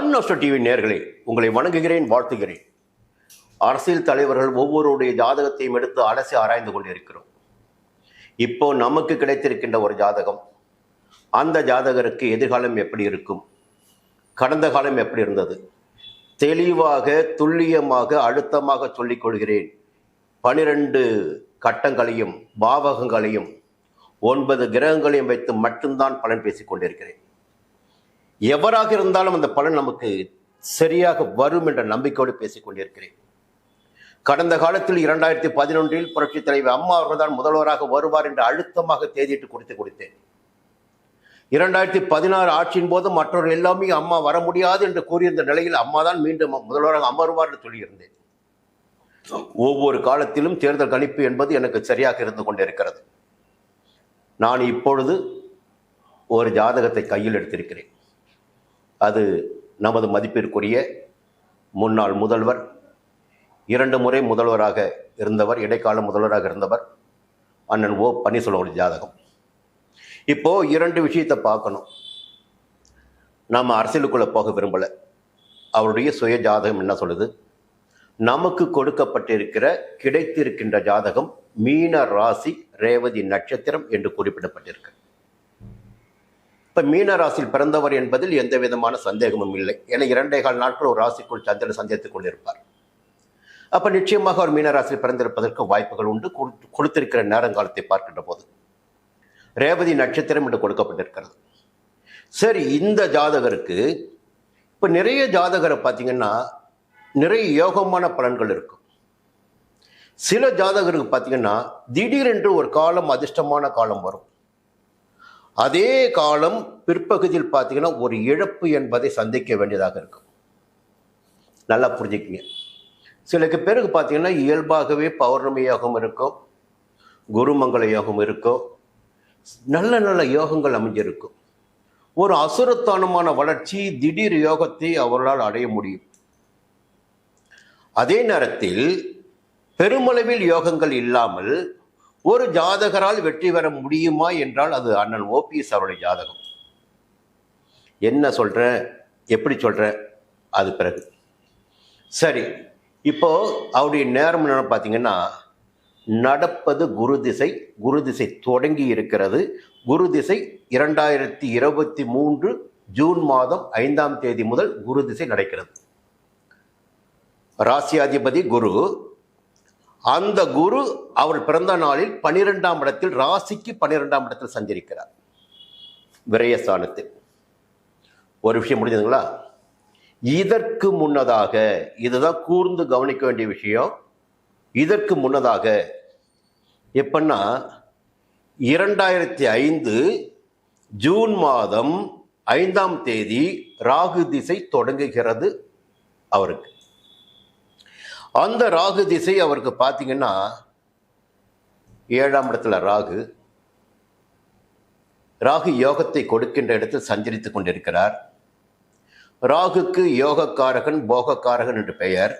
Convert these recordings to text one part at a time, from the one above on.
Sun astro TV நேர்களே உங்களை வணங்குகிறேன் வாழ்த்துகிறேன். அரசியல் தலைவர்கள் ஒவ்வொருடைய ஜாதகத்தையும் எடுத்து அலசி ஆராய்ந்து கொண்டிருக்கிறோம். இப்போ நமக்கு கிடைத்திருக்கின்ற ஒரு ஜாதகம் அந்த ஜாதகருக்கு எதிர்காலம் எப்படி இருக்கும்? கடந்த காலம் எப்படி இருந்தது? தெளிவாக துல்லியமாக அழுத்தமாக சொல்லிக் கொள்கிறேன். பனிரெண்டு கட்டங்களையும் பாவகங்களையும் ஒன்பது கிரகங்களையும் வைத்து மட்டும்தான் பலன் பேசிக் கொண்டிருக்கிறேன். எவராக இருந்தாலும் அந்த பலன் நமக்கு சரியாக வரும் என்ற நம்பிக்கையோடு பேசிக் கொண்டிருக்கிறேன். கடந்த காலத்தில் இரண்டாயிரத்தி பதினொன்றில் புரட்சித் தலைவர் அம்மா அவர்கள் தான் முதல்வராக வருவார் என்று அழுத்தமாக தேதியிட்டு கொடுத்து கொடுத்தேன். இரண்டாயிரத்தி பதினாறு ஆட்சியின் போது மற்றவர் எல்லாமே அம்மா வர முடியாது என்று கூறியிருந்த நிலையில் அம்மா தான் மீண்டும் முதல்வராக அமருவார் என்று சொல்லியிருந்தேன். ஒவ்வொரு காலத்திலும் தேர்தல் கணிப்பு என்பது எனக்கு சரியாக இருந்து கொண்டிருக்கிறது. நான் இப்பொழுது ஒரு ஜாதகத்தை கையில் எடுத்திருக்கிறேன். அது நமது மதிப்பிற்குரிய முன்னாள் முதல்வர் இரண்டு முறை முதல்வராக இருந்தவர் இடைக்கால முதல்வராக இருந்தவர் அண்ணன் ஓ பன்னீர்செல்வம் ஜாதகம். இப்போது இரண்டு விஷயத்தை பார்க்கணும். நம்ம அரசியலுக்குள்ளே போக விரும்பலை. அவருடைய சுய ஜாதகம் என்ன சொல்லுது? நமக்கு கொடுக்கப்பட்டிருக்கிற கிடைத்திருக்கின்ற ஜாதகம் மீன ராசி ரேவதி நட்சத்திரம் என்று குறிப்பிடப்பட்டிருக்கு. இப்போ மீன ராசியில் பிறந்தவர் என்பதில் எந்த விதமான சந்தேகமும் இல்லை. ஏன்னா இரண்டே கால் நாட்கள் ஒரு ராசிக்குள் சந்திரன் சந்தித்துக் கொண்டிருப்பார். அப்போ நிச்சயமாக அவர் மீன ராசியில் பிறந்திருப்பதற்கு வாய்ப்புகள் உண்டு. கொடுத்திருக்கிற நேரங்காலத்தை பார்க்கின்ற போது ரேவதி நட்சத்திரம் என்று கொடுக்கப்பட்டிருக்கிறது. சரி இந்த ஜாதகருக்கு இப்போ நிறைய ஜாதகரை பார்த்தீங்கன்னா நிறைய யோகமான பலன்கள் இருக்கும். சில ஜாதகருக்கு பார்த்தீங்கன்னா திடீரென்று ஒரு காலம் அதிர்ஷ்டமான காலம் வரும். அதே காலம் பிற்பகுதியில் பார்த்தீங்கன்னா ஒரு இழப்பு என்பதை சந்திக்க வேண்டியதாக இருக்கும். நல்லா புரிஞ்சுக்கிங்க. சிலக்கு பிறகு பார்த்தீங்கன்னா இயல்பாகவே பௌர்ணமி யோகம் இருக்கும் குருமங்கள யோகம் இருக்கும் நல்ல நல்ல யோகங்கள் அமைஞ்சிருக்கும். ஒரு அசுரத்தானமான வளர்ச்சி திடீர் யோகத்தை அவர்களால் அடைய முடியும். அதே நேரத்தில் பெருமளவில் யோகங்கள் இல்லாமல் ஒரு ஜாதகரால் வெற்றி பெற முடியுமா என்றால் அது அண்ணன் ஓபிஎஸ் அவருடைய ஜாதகம். என்ன சொல்கிறேன் எப்படி சொல்கிறேன் அது பிறகு. சரி இப்போ அவருடைய நேரம் என்னன்னு பார்த்தீங்கன்னா நடப்பது குரு திசை குரு திசை தொடங்கி இருக்கிறது. குரு திசை இரண்டாயிரத்தி இருபத்தி மூன்று ஜூன் மாதம் ஐந்தாம் தேதி முதல் குரு திசை நடக்கிறது. ராசியாதிபதி குரு அந்த குரு அவர் பிறந்த நாளில் பனிரெண்டாம் இடத்தில் ராசிக்கு பன்னிரெண்டாம் இடத்தில் சஞ்சரிக்கிறார். விரயஸ்தானத்தில். ஒரு விஷயம் முடிஞ்சதுங்களா? இதற்கு முன்னதாக இதுதான் கூர்ந்து கவனிக்க வேண்டிய விஷயம். இதற்கு முன்னதாக எப்பன்னா இரண்டாயிரத்தி ஐந்து ஜூன் மாதம் ஐந்தாம் தேதி ராகு திசை தொடங்குகிறது அவருக்கு. அந்த ராகு திசை அவருக்கு பார்த்தீங்கன்னா ஏழாம் இடத்துல ராகு. ராகு யோகத்தை கொடுக்கின்ற இடத்தில் சஞ்சரித்துக் கொண்டிருக்கிறார். ராகுக்கு யோகக்காரகன் போகக்காரகன் என்று பெயர்.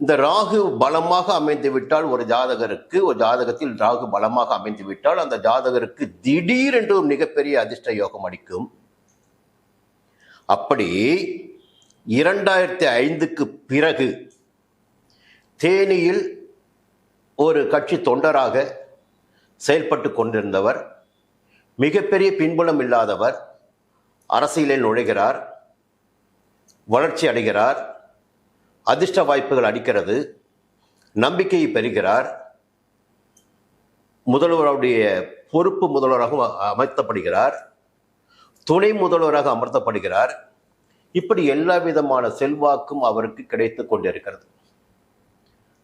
இந்த ராகு பலமாக அமைந்து விட்டால் ஒரு ஜாதகருக்கு ஒரு ஜாதகத்தில் ராகு பலமாக அமைந்து விட்டால் அந்த ஜாதகருக்கு திடீரென்று ஒரு மிகப்பெரிய அதிர்ஷ்ட யோகம் அடிக்கும் அப்படி இரண்டாயிரத்தி ஐந்துக்கு பிறகு தேனியில் ஒரு கட்சி தொண்டராக செயல்பட்டு கொண்டிருந்தவர் மிகப்பெரிய பின்புலம் இல்லாதவர் அரசியலில் நுழைகிறார் வளர்ச்சி அடைகிறார் அதிர்ஷ்ட வாய்ப்புகள் அடிக்கிறது நம்பிக்கையை பெறுகிறார். முதல்வருடைய பொறுப்பு முதல்வராக அமர்த்தப்படுகிறார். துணை முதல்வராக அமர்த்தப்படுகிறார். இப்படி எல்லா விதமான செல்வாக்கும் அவருக்கு கிடைத்து கொண்டிருக்கிறது.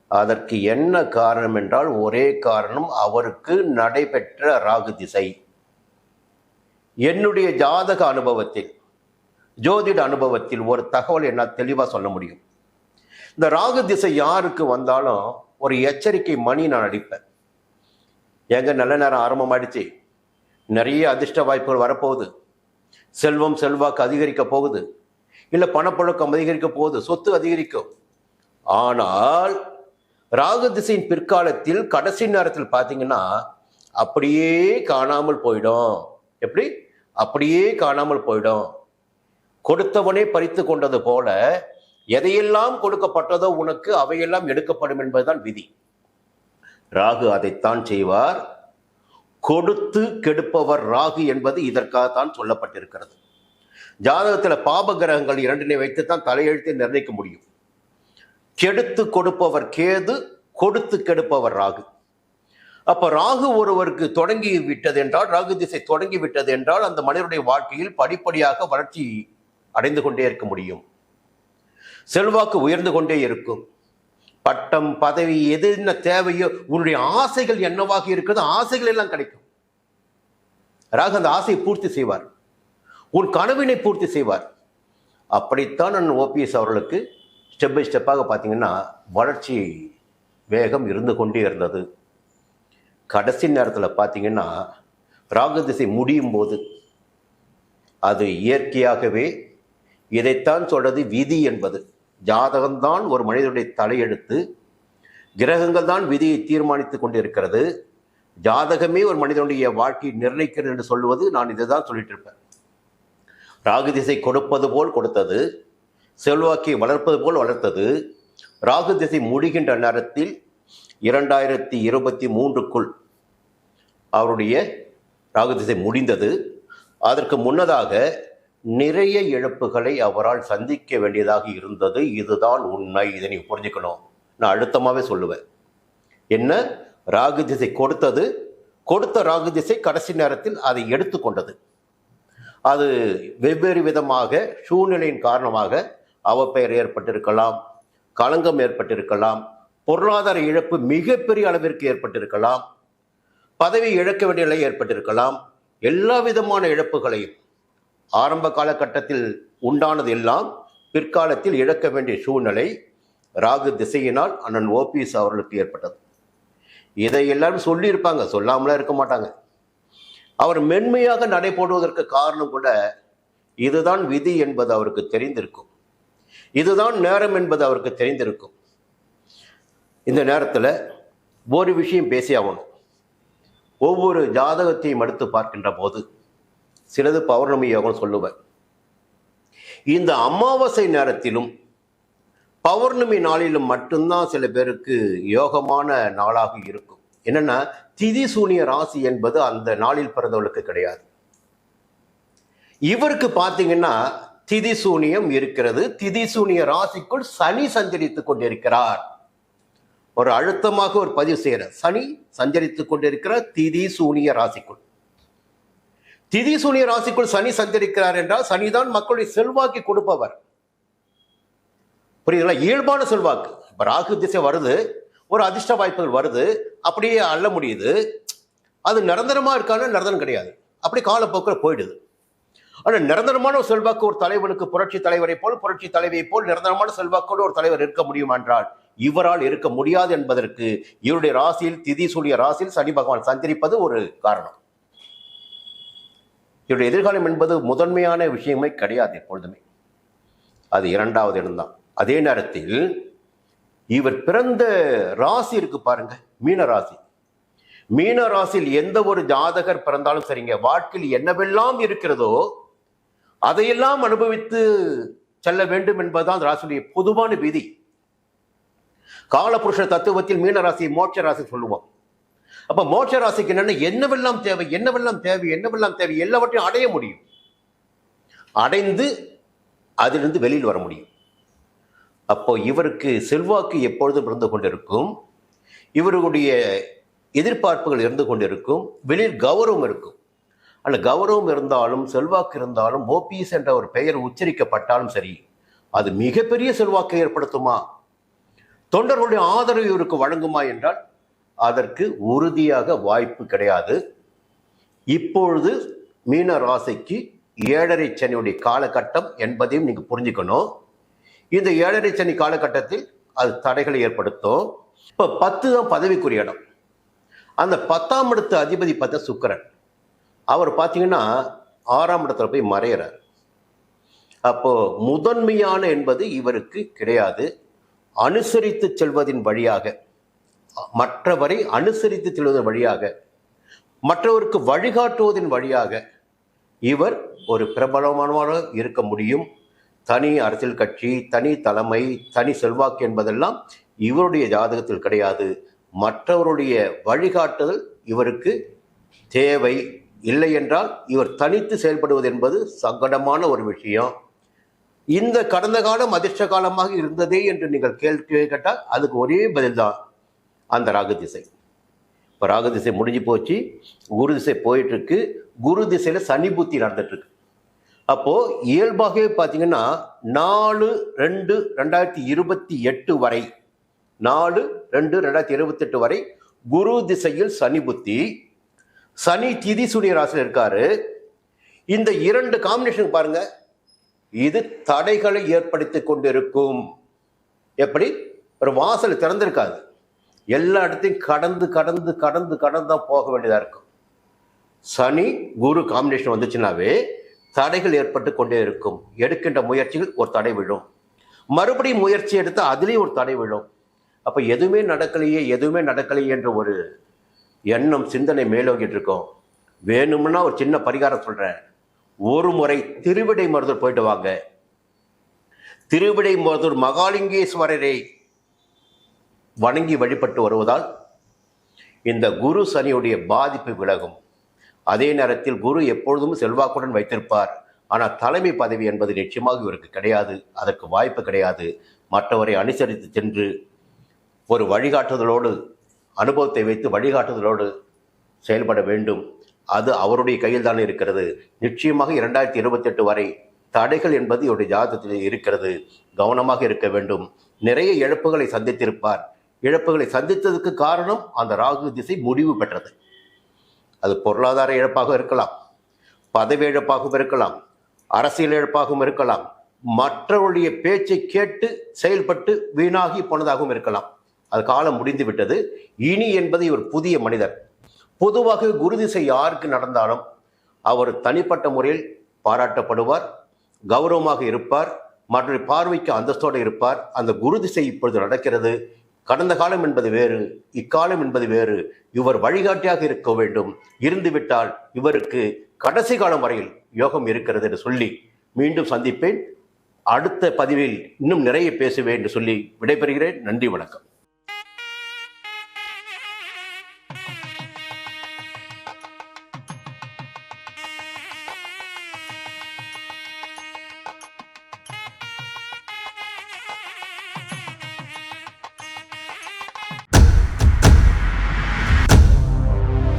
அதற்கு என்ன காரணம் என்றால் ஒரே காரணம் அவருக்கு நடைபெற்ற ராகு திசை. என்னுடைய ஜாதக அனுபவத்தில் ஜோதிட அனுபவத்தில் ஒரு தகவல் என்ன தெளிவாக சொல்ல முடியும். இந்த ராகு திசை யாருக்கு வந்தாலும் ஒரு எச்சரிக்கை மணி நான் அடிப்பேன் எங்க நல்ல நேரம் ஆரம்பமாயிடுச்சு. நிறைய அதிர்ஷ்ட வாய்ப்புகள் வரப்போகுது. செல்வம் செல்வாக்கு அதிகரிக்க போகுது. இல்லை பணப்பழக்கம் அதிகரிக்க போகுது. சொத்து அதிகரிக்கும். ஆனால் ராகு திசையின் பிற்காலத்தில் கடைசி நேரத்தில் பார்த்தீங்கன்னா அப்படியே காணாமல் போயிடும். எப்படி? அப்படியே காணாமல் போயிடும். கொடுத்தவனே பறித்து கொண்டது போல எதையெல்லாம் கொடுக்கப்பட்டதோ உனக்கு அவையெல்லாம் எடுக்கப்படும் என்பதுதான் விதி. ராகு அதைத்தான் செய்வார். கொடுத்து கெடுப்பவர் ராகு என்பது இதற்காகத்தான் சொல்லப்பட்டிருக்கிறது. ஜாதகத்தில் பாப கிரகங்கள் இரண்டினை வைத்துத்தான் தலையெழுத்தை நிர்ணயிக்க முடியும். கெடுத்து கொடுப்பவர் கேது கொடுத்து கெடுப்பவர் ராகு. அப்ப ராகு ஒருவருக்கு தொடங்கி விட்டது என்றால் ராகு திசை தொடங்கி விட்டது என்றால் அந்த மனிதனுடைய வாழ்க்கையில் படிப்படியாக வளர்ச்சி அடைந்து கொண்டே இருக்க முடியும். செல்வாக்கு உயர்ந்து கொண்டே இருக்கும். பட்டம் பதவி எது என்ன தேவையோ உன்னுடைய ஆசைகள் என்னவாக இருக்கிறதோ ஆசைகள் எல்லாம் கிடைக்கும். ராகு அந்த ஆசையை பூர்த்தி செய்வார். உன் கனவினை பூர்த்தி செய்வார். அப்படித்தான் நான் ஓபிஎஸ் அவர்களுக்கு ஸ்டெப் பை ஸ்டெப்பாக பார்த்தீங்கன்னா வளர்ச்சி வேகம் இருந்து கொண்டே இருந்தது. கடைசி நேரத்தில் பார்த்தீங்கன்னா ராகு திசை முடியும் போது அது இயற்கையாகவே இதைத்தான் சொல்கிறது விதி என்பது. ஜாதகம்தான் ஒரு மனிதனுடைய தலையெடுத்து கிரகங்கள் தான் விதியை தீர்மானித்துக் கொண்டிருக்கிறது. ஜாதகமே ஒரு மனிதனுடைய வாழ்க்கையை நிர்ணயிக்கிறது என்று சொல்லுவது நான் இதை தான் சொல்லிட்டு இருப்பேன் ராகு திசை கொடுப்பது போல் கொடுத்தது. செல்வாக்கை வளர்ப்பது போல் வளர்த்தது. ராகு திசை முடிகின்ற நேரத்தில் இரண்டாயிரத்தி இருபத்தி மூன்றுக்குள் அவருடைய ராகு திசை முடிந்தது. அதற்கு முன்னதாக நிறைய இழப்புகளை அவரால் சந்திக்க வேண்டியதாக இருந்தது. இதுதான் உண்மை. இதை நீங்கள் புரிஞ்சுக்கணும். நான் அழுத்தமாகவே சொல்லுவேன். என்ன? ராகு திசை கொடுத்தது. கொடுத்த ராகு திசை கடைசி நேரத்தில் அதை எடுத்துக்கொண்டது. அது வெவ்வேறு விதமாக சூழ்நிலையின் காரணமாக அவப்பெயர் ஏற்பட்டிருக்கலாம் களங்கம் ஏற்பட்டிருக்கலாம் பொருளாதார இழப்பு மிகப்பெரிய அளவிற்கு ஏற்பட்டிருக்கலாம் பதவி இழக்க வேண்டிய நிலை ஏற்பட்டிருக்கலாம். எல்லா விதமான இழப்புகளையும் ஆரம்ப காலகட்டத்தில் உண்டானது எல்லாம் பிற்காலத்தில் இழக்க வேண்டிய சூழ்நிலை ராகு திசையினால் அண்ணன் ஓபிஎஸ் அவர்களுக்கு ஏற்பட்டது. இதை எல்லாரும் சொல்லியிருப்பாங்க சொல்லாமலாம் இருக்க மாட்டாங்க. அவர் மென்மையாக நடைபோடுவதற்கு காரணம் கூட இதுதான் விதி என்பது அவருக்கு தெரிந்திருக்கும். இதுதான் நேரம் என்பது அவருக்கு தெரிந்திருக்கும். இந்த நேரத்தில் ஒரு விஷயம் பேசியாகணும். ஒவ்வொரு ஜாதகத்தையும் எடுத்து பார்க்கின்ற போது சிலது பௌர்ணமி யோகம் சொல்லுவேன் இந்த அமாவாசை நேரத்திலும் பௌர்ணமி நாளிலும் மட்டும்தான் சில பேருக்கு யோகமான நாளாக இருக்கும். என்னன்னா திதி சூனிய ராசி என்பது அந்த நாளில் பிறந்தவர்களுக்கு கிடையாது. இவருக்கு பார்த்தீங்கன்னா திதி சூனியம் இருக்கிறது. திதி சூனிய ராசிக்குள் சனி சஞ்சரித்துக் கொண்டிருக்கிறார். ஒரு அழுத்தமாக ஒரு பதிவு செய்யற சனி சஞ்சரித்துக் கொண்டிருக்கிறார் திதி சூனிய ராசிக்குள். திதி சூனிய ராசிக்குள் சனி சஞ்சரிக்கிறார் என்றால் சனிதான் மக்களுடைய செல்வாக்கு கொடுப்பவர். புரியுதுங்களா? இயல்பான செல்வாக்கு. இப்ப ராகு திசை வருது. ஒரு அதிர்ஷ்ட வாய்ப்புகள் வருது. அப்படியே அள்ள முடியுது. அது நிரந்தரமா இருக்கான நிரந்தரம் கிடையாது. அப்படி காலப்போக்கில் போயிடுது. ஆனால் நிரந்தரமான ஒரு செல்வாக்கு ஒரு தலைவனுக்கு புரட்சி தலைவரை போல் புரட்சி தலைவியை போல் நிரந்தரமான செல்வாக்கோடு ஒரு தலைவர் இருக்க முடியும் என்றால் இவரால் இருக்க முடியாது என்பதற்கு இவருடைய ராசியில் திதி சூழிய ராசியில் சனி பகவான் சஞ்சரிப்பது ஒரு காரணம். இவருடைய எதிர்காலம் என்பது முதன்மையான விஷயமே கிடையாது எப்பொழுதுமே. அது இரண்டாவது இடம்தான் அதே நேரத்தில் இவர் பிறந்த ராசி இருக்கு பாருங்க மீன ராசி. மீன ராசியில் எந்த ஒரு ஜாதகர் பிறந்தாலும் சரிங்க வாழ்க்கையில் என்னவெல்லாம் இருக்கிறதோ அதையெல்லாம் அனுபவித்து செல்ல வேண்டும் என்பதுதான் ராசியுடைய பொதுவான விதி. காலபுருஷ தத்துவத்தில் மீனராசி மோட்ச ராசி சொல்லுவோம். அப்ப மோட்ச ராசிக்கு என்னென்ன என்னவெல்லாம் தேவை என்னவெல்லாம் தேவை என்னவெல்லாம் தேவை எல்லாவற்றையும் அடைய முடியும். அடைந்து அதிலிருந்து வெளியில் வர முடியும். அப்போ இவருக்கு செல்வாக்கு எப்பொழுதும் இருந்து கொண்டிருக்கும். இவருடைய எதிர்பார்ப்புகள் இருந்து கொண்டிருக்கும். வெளியில் கௌரவம் இருக்கும். அல்ல கௌரவம் இருந்தாலும் செல்வாக்கு இருந்தாலும் ஓபிஎஸ் என்ற ஒரு பெயர் உச்சரிக்கப்பட்டாலும் சரி அது மிகப்பெரிய செல்வாக்கை ஏற்படுத்துமா? தொண்டர்களுடைய ஆதரவு இவருக்கு வழங்குமா என்றால் அதற்கு உறுதியாக வாய்ப்பு கிடையாது. இப்பொழுது மீன ராசிக்கு ஏழரை சனியுடைய காலகட்டம் என்பதையும் நீங்கள் புரிஞ்சுக்கணும். இந்த ஏழரை சனி காலகட்டத்தில் அது தடைகளை ஏற்படுத்தும். இப்போ பத்து தான் பதவிக்குரிய இடம். அந்த பத்தாம் இடத்து அதிபதி பார்த்தா சுக்கரன். அவர் பார்த்தீங்கன்னா ஆறாம் இடத்துல போய் மறையிறார். அப்போது முதன்மையான என்பது இவருக்கு கிடையாது. அனுசரித்து செல்வதின் வழியாக மற்றவரை அனுசரித்து செல்வதன் வழியாக மற்றவருக்கு வழிகாட்டுவதன் வழியாக இவர் ஒரு பிரபலமானவராக இருக்க முடியும். தனி அரசியல் கட்சி தனி தலைமை தனி செல்வாக்கு என்பதெல்லாம் இவருடைய ஜாதகத்தில் கிடையாது. மற்றவருடைய வழிகாட்டுதல் இவருக்கு தேவை. இல்லை என்றால் இவர் தனித்து செயல்படுவது என்பது சங்கடமான ஒரு விஷயம். இந்த கடந்த காலம் அதிர்ஷ்ட காலமாக இருந்ததே என்று நீங்கள் கேள்வி கேட்டால் அதுக்கு ஒரே பதில்தான். அந்த ராகு திசை. இப்போ ராகு திசை முடிஞ்சு போச்சு. குரு திசை போயிட்டுருக்கு. குரு திசையில் சனி புத்தி நடந்துட்டுருக்கு. அப்போது இயல்பாகவே பார்த்தீங்கன்னா நாலு ரெண்டு ரெண்டாயிரத்தி இருபத்தி எட்டு வரை நாலு ரெண்டு ரெண்டாயிரத்தி இருபத்தெட்டு வரை குரு திசையில் சனி புத்தி. சனி திதி சூரிய ராசியில் இருக்காரு. இந்த இரண்டு காம்பினேஷன் பாருங்க. இது தடைகளை ஏற்படுத்தி கொண்டிருக்கும். எப்படி? ஒரு வாசல் திறந்திருக்காது. எல்லா இடத்தையும் கடந்து கடந்து கடந்து கடந்து தான் போக வேண்டியதாக இருக்கும். சனி குரு காம்பினேஷன் வந்துச்சுனாவே தடைகள் ஏற்பட்டு கொண்டே இருக்கும். எடுக்கின்ற முயற்சிகள் ஒரு தடை விழும். மறுபடியும் முயற்சி எடுத்தால் அதுலேயும் ஒரு தடை விழும். அப்போ எதுவுமே நடக்கலையே எதுவுமே நடக்கலையே என்ற ஒரு எண்ணம் சிந்தனை மேலோங்கிட்டு இருக்கோம் வேணும்னா ஒரு சின்ன பரிகாரம் சொல்கிறேன் ஒரு முறை திருவிடை மருதூர் போயிட்டு வாங்க. திருவிடை மருதூர் மகாலிங்கேஸ்வரரை வணங்கி வழிபட்டு வருவதால் இந்த குரு சனியுடைய பாதிப்பு விலகும். அதே நேரத்தில் குரு எப்பொழுதும் செல்வாக்குடன் வைத்திருப்பார். ஆனால் தலைமை பதவி என்பது நிச்சயமாக இவருக்கு கிடையாது. அதற்கு வாய்ப்பு கிடையாது. மற்றவரை அனுசரித்து சென்று ஒரு வழிகாட்டுதலோடு அனுபவத்தை வைத்து வழிகாட்டுதலோடு செயல்பட வேண்டும். அது அவருடைய கையில் தான் இருக்கிறது. நிச்சயமாக இரண்டாயிரத்தி இருபத்தெட்டு வரை தடைகள் என்பது இவருடைய ஜாதகத்தில் இருக்கிறது. கவனமாக இருக்க வேண்டும். நிறைய இழப்புகளை சந்தித்திருப்பார். இழப்புகளை சந்தித்ததுக்கு காரணம் அந்த ராகு திசை முடிவு பெற்றது. அது பொருளாதார இழப்பாக இருக்கலாம். பதவி இழப்பாகவும் இருக்கலாம். அரசியல் இழப்பாகவும் இருக்கலாம். மற்றவருடைய பேச்சை கேட்டு செயல்பட்டு வீணாகி போனதாகவும் இருக்கலாம். அது காலம் முடிந்து விட்டது. இனி என்பது ஒரு புதிய மனிதர். பொதுவாக குரு திசை யாருக்கு நடந்தாலும் அவர் தனிப்பட்ட முறையில் பாராட்டப்படுவார் கௌரவமாக இருப்பார் மற்ற பார்வைக்கு அந்தஸ்தோடு இருப்பார். அந்த குரு திசை இப்பொழுது நடக்கிறது. கடந்த காலம் என்பது வேறு இக்காலம் என்பது வேறு. இவர் வழிகாட்டியாக இருக்க வேண்டும். இருந்துவிட்டால் இவருக்கு கடைசி காலம் வரையில் யோகம் இருக்கிறது என்று சொல்லி மீண்டும் சந்திப்பேன். அடுத்த பதிவில் இன்னும் நிறைய பேசுவேன் என்று சொல்லி விடைபெறுகிறேன். நன்றி வணக்கம்.